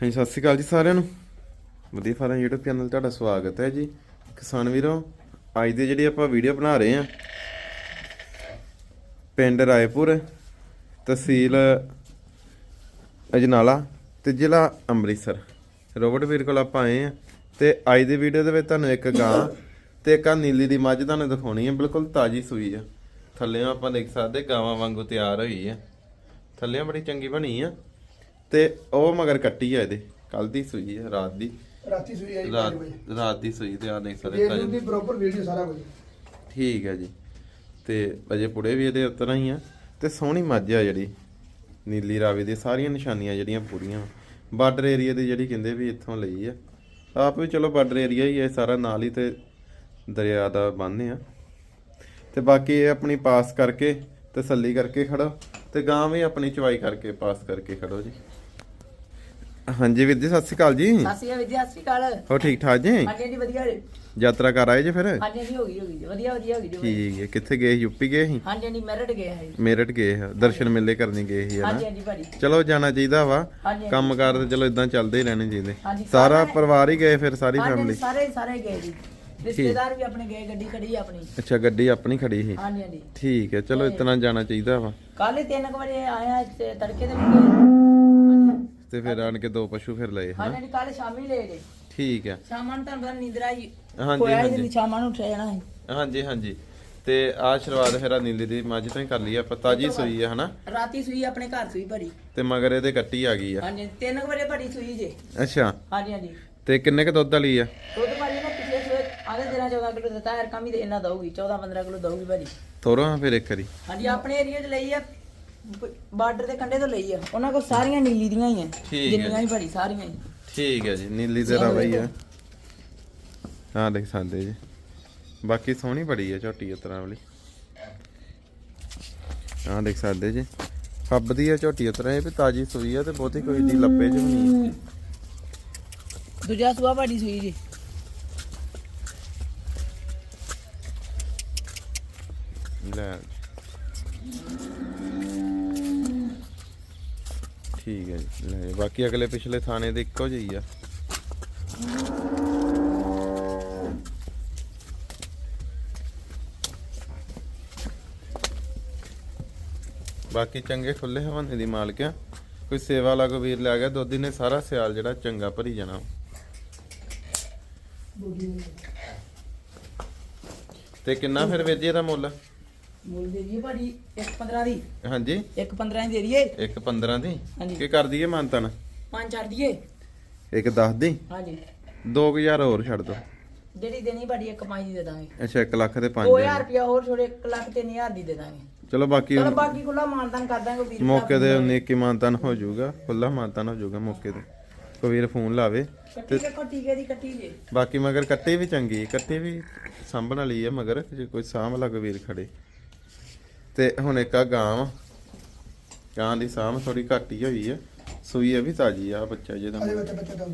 ਹਾਂਜੀ, ਸਤਿ ਸ਼੍ਰੀ ਅਕਾਲ ਜੀ ਸਾਰਿਆਂ ਨੂੰ। ਵਧੀਆ ਫਾਰਮ YouTube ਚੈਨਲ ਤੁਹਾਡਾ ਸਵਾਗਤ ਹੈ ਜੀ। ਕਿਸਾਨ ਵੀਰੋ, ਅੱਜ ਦੀ ਜਿਹੜੀ ਆਪਾਂ ਵੀਡੀਓ ਬਣਾ ਰਹੇ ਹਾਂ, ਪਿੰਡ ਰਾਏਪੁਰ, ਤਹਿਸੀਲ ਅਜਨਾਲਾ ਤੇ ਜ਼ਿਲ੍ਹਾ ਅੰਮ੍ਰਿਤਸਰ। ਰੋਬਰਟ ਵੀਰ ਕੋਲ ਆਪਾਂ ਆਏ ਆ ਤੇ ਅੱਜ ਦੀ ਵੀਡੀਓ ਦੇ ਵਿੱਚ ਤੁਹਾਨੂੰ ਇੱਕ ਗਾਂ ਤੇ ਇੱਕ ਆਹ ਨੀਲੀ ਦੀ ਮੱਝ ਤੁਹਾਨੂੰ ਦਿਖਾਉਣੀ ਹੈ। ਬਿਲਕੁਲ ਤਾਜੀ ਸੂਈ ਆ। ਥੱਲੇ ਆਪਾਂ ਦੇਖ ਸਕਦੇ ਗਾਵਾਂ ਵਾਂਗੂ ਤਿਆਰ ਹੋਈ ਆ। ਥੱਲੇ ਬੜੀ ਚੰਗੀ ਬਣੀ ਆ। ਤੇ ਉਹ ਮਗਰ ਕੱਟੀ ਆ ਇਹਦੇ। ਕੱਲ ਦੀ ਸੂਈ ਆ ਰਾਤ ਦੀ। ਰਾਤੀ ਸੂਈ ਆਈ ਰਾਤ 5 ਵਜੇ। ਰਾਤ ਦੀ ਸੂਈ ਤੇ ਆ ਦੇਖ ਸਕਦੇ ਦੇਖ ਤਾਜ਼ੀ। ਲਓ ਦੀ ਪ੍ਰੋਪਰ ਵੀਡੀਓ ਸਾਰਾ ਕੁਝ। ਠੀਕ ਹੈ ਜੀ। ਤੇ ਅਜੇ ਪੁੜੇ ਵੀ ਇਹਦੇ ਉਤਰਾ ਹੀ ਆ। ਤੇ ਸੋਹਣੀ ਮੱਝ ਆ ਜਿਹੜੀ। ਨੀਲੀ ਰਾਵੀ ਦੀ ਸਾਰੀਆਂ ਨਿਸ਼ਾਨੀਆਂ ਜਿਹੜੀਆਂ ਪੂਰੀਆਂ। ਬਾਰਡਰ ਏਰੀਆ ਦੀ ਜਿਹੜੀ ਕਹਿੰਦੇ ਵੀ ਇੱਥੋਂ ਲਈ ਆ। ਆਪ ਵੀ ਚਲੋ ਬਾਰਡਰ ਏਰੀਆ ਹੀ ਹੈ ਸਾਰਾ ਨਾਲ ਹੀ ਤੇ ਦਰਿਆ ਦਾ ਬੰਨ੍ਹ ਆ। ਤੇ ਬਾਕੀ ਇਹ ਆਪਣੀ ਪਾਸ ਕਰਕੇ ਤਸੱਲੀ ਕਰਕੇ ਖੜੋ। ਤੇ ਗਾਂ ਵੀ ਆਪਣੀ ਚਵਾਈ ਕਰਕੇ ਪਾਸ ਕਰਕੇ ਖੜੋ ਜੀ। ਹਾਂਜੀ ਵੀਰ ਜੀ ਸਤਿ ਸ਼੍ਰੀ ਅਕਾਲ ਜੀ। ਸਤਿ ਸ਼੍ਰੀ ਅਕਾਲ ਵਿਦਿਆ ਸਤਿ ਸ਼੍ਰੀ ਅਕਾਲ। ਹੋ ਠੀਕ ਠਾਕ ਜੀ? ਹਾਂਜੀ ਜੀ ਵਧੀਆ। ਜੀ ਯਾਤਰਾ ਕਰ ਆਏ ਜੀ ਫਿਰ? ਹਾਂਜੀ ਜੀ ਹੋ ਗਈ ਹੋ ਗਈ ਜੀ, ਵਧੀਆ ਵਧੀਆ ਹੋ ਗਈ ਜੀ ਠੀਕ ਹੈ ਕਿੱਥੇ ਗਏ? ਯੂਪੀ ਗਏ ਸੀ? ਹਾਂਜੀ ਹਾਂਜੀ ਮੈਰਿਟ ਗਏ ਹੈ ਜੀ। ਮੇਰਠ ਗਏ ਆ ਦਰਸ਼ਨ ਮੇਲੇ ਕਰਨੀ ਗਏ ਸੀ ਹਾਂਜੀ ਹਾਂਜੀ ਭਾਜੀ। ਚਲੋ ਜਾਣਾ ਚਾਹੀਦਾ ਵਾ। ਹਾਂਜੀ। ਕੰਮਕਾਰ ਤੇ ਚਲੋ ਇਦਾਂ ਚੱਲਦੇ ਹੀ ਰਹਿਣੇ ਚਾਹੀਦੇ। ਸਾਰਾ ਪਰਿਵਾਰ ਹੀ ਗਏ ਫਿਰ ਸਾਰੀ ਹਾਂਜੀ ਫੈਮਿਲੀ ਸਾਰੇ ਸਾਰੇ ਗਏ ਜੀ। ਰਿਸ਼ਤੇਦਾਰ ਵੀ ਆਪਣੇ ਗਏ ਗੱਡੀ ਖੜੀ ਆਪਣੀ। ਅੱਛਾ ਗੱਡੀ ਆਪਣੀ ਖੜੀ ਸੀ? ਹਾਂਜੀ ਹਾਂਜੀ। ਠੀਕ ਹੈ ਚਲੋ ਇਤਨਾ ਜਾਣਾ ਚਾਹੀਦਾ ਵਾ। ਕੱਲ ਹੀ 3 ਵਜੇ ਆਇਆ ਤੜਕੇ ਦੇ ਤੇ ਫਿਰ ਆਣ ਕੇ ਦੋ ਪਸ਼ੂ ਫਿਰ ਲਏ ਹਨਾ? ਹਾਂਜੀ ਕੱਲ ਸ਼ਾਮੀ ਲੈ ਗਏ। ਠੀਕ ਹੈ ਸ਼ਾਮਾਂ ਨੂੰ ਤੁਹਾਨੂੰ ਪਤਾ ਨੀਂਦਰ ਆਈ। ਹਾਂਜੀ, ਹੋਇਆ ਹਾਂਜੀ। ਹੀ ਸ਼ਾਮਾਂ ਨੂੰ ਉੱਠਿਆ ਜਾਣਾ ਸੀ। ਹਾਂਜੀ ਹਾਂਜੀ। ਤੇ ਆ ਸ਼ੁਰੂਆਤ ਫਿਰ ਆ ਨੀਲੀ ਦੀ ਮੱਝ ਤੋਂ ਹੀ ਕਰ ਲਈ ਆਪਾਂ ਤਾਜੀ ਸੂਈ ਹੈ ਹਨਾ? ਰਾਤੀ ਸੂਈ ਆਪਣੇ ਘਰ ਸੂਈ ਭਰੀ। ਤੇ ਮਗਰ ਇਹਦੇ ਕੱਟੀ ਆ ਗਈ ਆ। ਹਾਂਜੀ 3 ਵਜੇ ਭਰੀ ਸੂਈ ਜੇ। ਅੱਛਾ। ਹਾਂਜੀ ਹਾਂਜੀ। ਤੇ ਕਿੰਨੇ ਕ ਦੁੱਧ ਵਾਲੀ ਆ? ਦੁੱਧ ਭਾਜੀ ਨੇ ਪਿਛਲੇ ਸੂਏ ਆਦੇ ਦਿਨਾਂ 14 ਕਿਲੋ ਦਿੱਤਾ ਹਰ ਕੰਮ ਹੀ ਇਹਨਾਂ ਦਊਗੀ 14 15 ਕਿਲੋ ਦਊਗੀ ਭਾਜੀ। ਹਾਂ ਫਿਰ ਇੱਕ ਵਾਰੀ। ਹਾਂਜੀ ਆਪਣੇ ਏਰੀਆ 'ਚ ਲਈ ਆ। ਬਾਰਡਰ ਦੇ ਕੰਢੇ ਤੋਂ ਲਈ ਆ। ਉਹਨਾਂ ਕੋਲ ਸਾਰੀਆਂ ਨੀਲੀ ਦੀਆਂ ਹੀ ਆ। ਠੀਕ ਹੈ। ਜਿੰਨੀਆਂ ਹੀ ਭਰੀ ਸਾਰੀਆਂ ਹੀ। ਠੀਕ ਹੈ ਜੀ ਨੀਲੀ ਤੇ ਰਵਾ ਹੀ ਆ। ਹਾਂ ਦੇਖ ਸਕਦੇ ਜੀ। ਬਾਕੀ ਸੋਹਣੀ ਬੜੀ ਹੈ ਝੋਟੀ ਇਸ ਤਰ੍ਹਾਂ ਵਾਲੀ। ਹਾਂ ਦੇਖ ਸਕਦੇ ਜੀ। ਫੱਬਦੀ ਆ ਝੋਟੀ ਇਸ ਤਰ੍ਹਾਂ ਇਹ ਵੀ ਤਾਜੀ ਸੂਈ ਆ ਤੇ ਬਹੁਤੀ ਕੋਈ ਦੀ ਲੱਪੇ ਚ ਵੀ ਨਹੀਂ ਦੂਜਾ ਸੂਆ ਭਾਜੀ ਸੂਈ ਜੀ। ਲੈ ਠੀਕ ਹੈ ਜੀ। ਲੈ ਜੀ। ਬਾਕੀ ਅਗਲੇ ਪਿਛਲੇ ਥਾਣੇ ਦੇ ਇੱਕੋ ਜਿਹੀ ਆ। ਬਾਕੀ ਚੰਗੇ ਖੁੱਲੇ ਹਵਾਨੇ ਦੀ ਮਾਲਕ ਆ। ਕੋਈ ਸੇਵਾ ਵਾਲਾ ਕੋਈ ਵੀਰ ਲੈ ਗਿਆ, ਦੁੱਧ ਨੇ ਸਾਰਾ ਸਿਆਲ ਜਿਹੜਾ ਚੰਗਾ ਭਰੀ ਜਾਣਾ। ਤੇ ਕਿੰਨਾ ਫਿਰ ਵੇਜੇ ਦਾ ਮੁੱਲ? ਮੁੱਲ ਦੇ ਦਈਏ ਭਾਜੀ 1.15 ਦੀ। ਹਾਂਜੀ। 1.15 ਦੀ ਦੇ ਦਈਏ। ਇੱਕ 15 ਦੀ। ਹਾਂਜੀ। ਕੀ ਕਰ ਦਈਏ ਮਾਨਤਨ? ਪੰਜ ਛੱਡ ਦਈਏ। ਇੱਕ 10 ਦੀ? ਹਾਂਜੀ। 2000 ਹੋਰ ਛੱਡ ਦੋ। ਜਿਹੜੀ ਦੇਣੀ ਭਾਜੀ 1.5 ਦੀ ਦੇ ਦਾਂਗੇ। ਅੱਛਾ 1 ਲੱਖ 5 2000 ਰੁਪਇਆ ਹੋਰ ਛੋੜੇ 1 ਲੱਖ 3000 ਦੀ ਦੇ ਦਾਂਗੇ। ਚਲੋ ਬਾਕੀ ਚਲੋ ਬਾਕੀ ਖੁੱਲਾ ਮਾਨਦਾਨ ਕਰ ਦਾਂਗੇ ਵੀਰ ਭਰਾ ਮੌਕੇ ਉਨੇ ਕੀ ਮਾਨਤਨ ਹੋ ਜਾਊਗਾ ਖੁੱਲਾ ਮਾਨਤਨ ਹੋ ਜਾਊਗਾ ਮੌਕੇ ਤੇ। ਕੋਈ ਵੀਰ ਫੋਨ ਲਾਵੇ ਕੱਟੀ ਦੇਖੋ ਟੀਕੇ ਦੀ ਕੱਟੀ ਜੇ। ਬਾਕੀ ਮਗਰ ਕੱਟੇ ਵੀ ਚੰਗੀ ਕੱਟੇ ਵੀ ਸਾਂਭਣ ਵਾਲੀ ਹੈ ਮਗਰ ਜੇ ਕੋਈ ਸਾਂਭ ਲੱਗ ਵੀਰ ਖੜੇ। ਤੇ ਹੁਣ ਇੱਕ ਆ ਗਾਂ ਵਾ। ਗਾਂ ਦੀ ਸਾਂਭ ਥੋੜੀ ਘੱਟ ਹੀ ਹੋਈ ਹੈ ਸੂਈ ਹੈ ਵੀ ਤਾਜੀ ਆ ਬੱਚਾ ਬੱਚਾ ਬੱਚਾ ਦਾ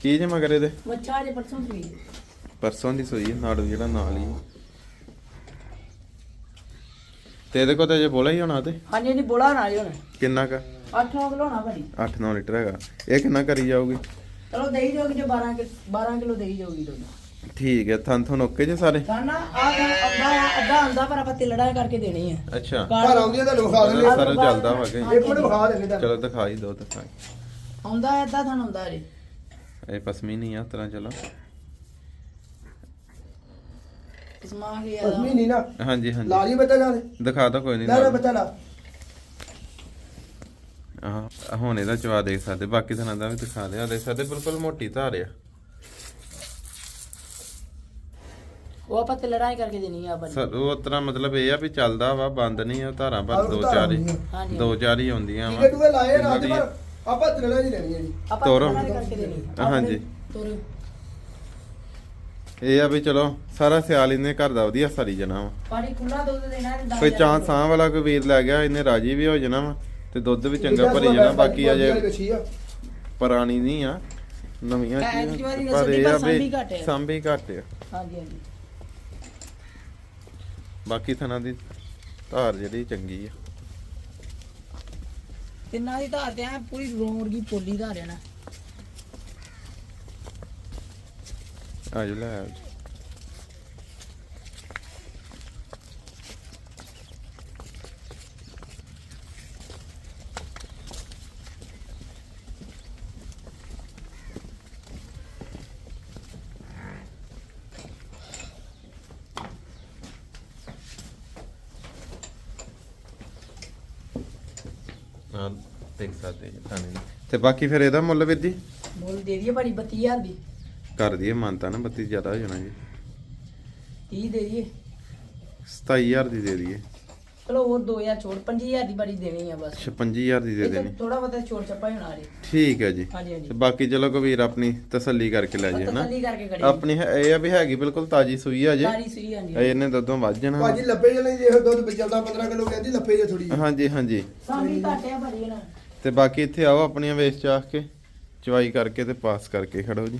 ਕੀ ਜੇ ਮਗਰ ਇਹਦੇ? ਮੱਛਾ ਜੇ ਪਰਸੋਂ ਸੂਈ ਪਰਸੋਂ ਦੀ ਸੂਈ ਨਾੜੂ ਜਿਹੜਾ ਨਾਲ ਹੀ। ਤੇ ਇਹਦੇ ਕੋਲ ਤਾਂ ਜੇ ਬੋਲਾ ਹੀ ਹੋਣਾ ਤੇ? ਹਾਂਜੀ ਹਾਂਜੀ ਬੋਲਾ ਨਾਲ ਹੀ ਹੁਣ। ਕਿੰਨਾ ਕਾ? 8 ਕਿਲੋ ਹੋਣਾ ਭਾਜੀ। 8-9 ਲੀਟਰ ਹੈਗਾ। ਇਹ ਕਿੰਨਾ ਕਰੀ ਜਾਊਗੀ? ਚਲੋ ਦੇਈ ਜਾਓਗੇ ਜੇ 12 ਕਿ 12 ਕਿਲੋ ਦੇਈ ਜਾਓਗੀ ਤੁਹਾਨੂੰ ਠੀਕ ਹੈ ਥਨ ਥਨ ਓਕੇ ਜੇ ਸਾਰੇ? ਆ ਅੱਧਾ ਅੱਧਾ ਆਂਦਾ ਪਰ ਆਪਾਂ ਤਿਲੜਾ ਕਰਕੇ ਦੇਣੀ ਆ ਅੱਛਾ। ਘਰ ਆਉਂਦੀ ਆ ਤਾਂ ਵਿਖਾ ਦਿੰਦੇ ਆ। ਸਰ ਚੱਲਦਾ ਵਾ ਕਿ? ਇੱਕ ਮਿੰਟ ਵਿਖਾ ਦਿੰਦੇ ਤਾਂ। ਚਲੋ ਦਿਖਾਈ ਦੋ ਦਿਖਾਈ। ਆਉਂਦਾ ਅੱਧਾ ਥਣ ਆਉਂਦਾ ਜੀ ਇਹ ਪਸਮੀ ਨਹੀਂ ਆ ਤਰ੍ਹਾਂ ਚਲੋ। ਨਹੀਂ ਨਾ। ਹਾਂਜੀ ਹਾਂਜੀ। ਬੱਚਾ ਦੇ ਦਿਖਾ ਦੋ ਕੋਈ ਨਹੀਂ ਲੈ ਲੈ ਬੱਚਾ ਲਾ ਹਾਂ ਹੁਣ ਇਹਦਾ ਚਵਾ ਦੇਖ ਸਕਦੇ ਬਾਕੀ ਥਾਂ ਦਾ ਵੀ ਦਿਖਾ ਦੇ ਆ ਦੇਖ ਸਕਦੇ ਬਿਲਕੁਲ ਮੋਟੀ ਧਾਰ ਆ ਉਹ ਆਪਾਂ ਤਿਲੜਾ ਹੀ ਕਰਕੇ ਦੇਣੀ ਆ ਆਪਾਂ ਨੇ। ਸਰ ਉਹ ਤਰ੍ਹਾਂ ਮਤਲਬ ਇਹ ਆ ਵੀ ਚੱਲਦਾ ਵਾ ਬੰਦ ਨਹੀਂ ਆ ਧਾਰਾਂ ਪਰ ਦੋ ਚਾਰ ਹੀ। ਦੋ ਚਾਰ ਹੀ ਆਉਂਦੀਆਂ ਟੀਕੇ ਟੂਕੇ ਲਾਏ ਰਾਤ ਪਰ ਆਪਾਂ ਤਿਲੜਾ ਨਹੀਂ ਲੈਣੀ ਹੈ ਜੀ। ਆਪਾਂ ਤੋਰੋ। ਤਿਲੜਾ ਹੀ ਕਰਕੇ ਦੇਣੀ। ਆ। ਹਾਂਜੀ। ਤੋਰੋ। ਇਹ ਆ ਵੀ ਚਲੋ ਸਾਰਾ ਸਿਆਲ ਇਹਨੇ ਘਰ ਦਾ ਵਧੀਆ ਸਾਰੀ ਜਣਾ ਵਾ। ਪਾਣੀ ਖੁੱਲਾ ਦੁੱਧ ਦੇਣਾ ਹੈ ਦਸ ਕੋਈ ਹਜ਼ਾਰ ਚਾਂ ਕਿਲੋ। ਸਾਂ ਵਾਲਾ ਕੋਈ ਵੀਰ ਲੈ ਗਿਆ ਇਹਨੇ ਰਾਜੀ ਵੀ ਹੋ ਜਾਣਾ ਵਾ ਤੇ ਦੁੱਧ ਵੀ ਚੰਗਾ ਭਰੀ ਜਾਣਾ ਬਾਕੀ ਅਜੇ ਪੁਰਾਣੀ ਨਹੀਂ ਆ ਨਵੀਆਂ ਐਤਕੀ ਵਾਰੀ ਪਰ ਦੀ ਇਹ ਆ ਪਰ ਸਾਂਭੀ ਵੀ ਆ। ਸਾਂਭੀ ਘੱਟ ਆ। ਹਾਂਜੀ ਹਾਂਜੀ। ਬਾਕੀ ਥਣਾ ਦੀ ਧਾਰ ਜਿਹੜੀ ਚੰਗੀ ਆ। ਤਿੰਨਾਂ ਦੀ ਧਾਰ ਤੇ ਐ ਪੂਰੀ ਰੋਣ ਦੀ ਪੋਲੀ ਧਾਰਿਆ ਨਾ। ਆ ਜੋ। ਆ ਦੇਖ ਸਕਦੇ ਜੀ ਥਾਣੇ ਨੂੰ। ਤੇ ਬਾਕੀ ਫਿਰ ਇਹਦਾ ਮੁੱਲ ਵੀਰ ਜੀ? ਮੁੱਲ ਦੇ ਦਈਏ ਭਾਜੀ 32000 ਦੀ। ਕਰ ਦਈਏ ਮੰਨਤਾ ਨਾ ਬੱਤੀ ਜ਼ਿਆਦਾ ਹੋ ਜਾਣਾ ਜੀ। 30 ਦੇ ਦਈਏ। 27000 ਦੀ ਦੇ ਦਈਏ। ਚਲੋ ਹੋਰ 2000 ਛੋੜ 5000 ਦੀ ਭਾਜੀ ਦੇਣੀ ਆ ਬਸ। 56000 ਦੀ ਦੇ ਦੇਣੀ। ਥੋੜਾ ਬਹੁਤਾ ਛੋੜ ਛੱਪਾ ਹੀ ਹੋਣਾ ਰੇ ਠੀਕ ਹੈ ਜੀ। ਹਾਂਜੀ ਹਾਂਜੀ। ਤੇ ਬਾਕੀ ਚਲੋ ਕਬੀਰ ਆਪਣੀ ਤਸੱਲੀ ਕਰਕੇ ਲੈ ਜੇ ਹਨਾ? ਤਸੱਲੀ ਕਰਕੇ ਕਰੀ ਆਪਣੀ ਹੈ- ਇਹ ਆ ਵੀ ਹੈਗੀ ਬਿਲਕੁਲ ਤਾਜੀ ਸੂਈ ਆ ਜੇ। ਸਾਰੀ ਸਹੀ ਹਾਂਜੀ ਇਹਨੇ ਦੁੱਧੋਂ ਵੱਧ ਜਾਣਾ। ਭਾਜੀ ਲੱਭੇ ਜਣੇ ਜੇ ਦੁੱਧ ਚੱਲਦਾ 15 ਕਿਲੋ ਕਹਿੰਦੀ ਲੱਭੇ ਜੇ ਥੋੜੀ ਹਾਂਜੀ ਹਾਂਜੀ। ਸਾਮੀ ਘਾਟਿਆ ਭਾਜੀ ਇਹਨਾਂ ਤੇ ਬਾਕੀ ਇੱਥੇ ਆਓ ਆਪਣੀਆਂ ਵੇਚ ਚਾਖ ਕੇ ਚਵਾਈ ਕਰਕੇ ਤੇ ਪਾਸ ਕਰਕੇ ਖੜੋ ਜੀ।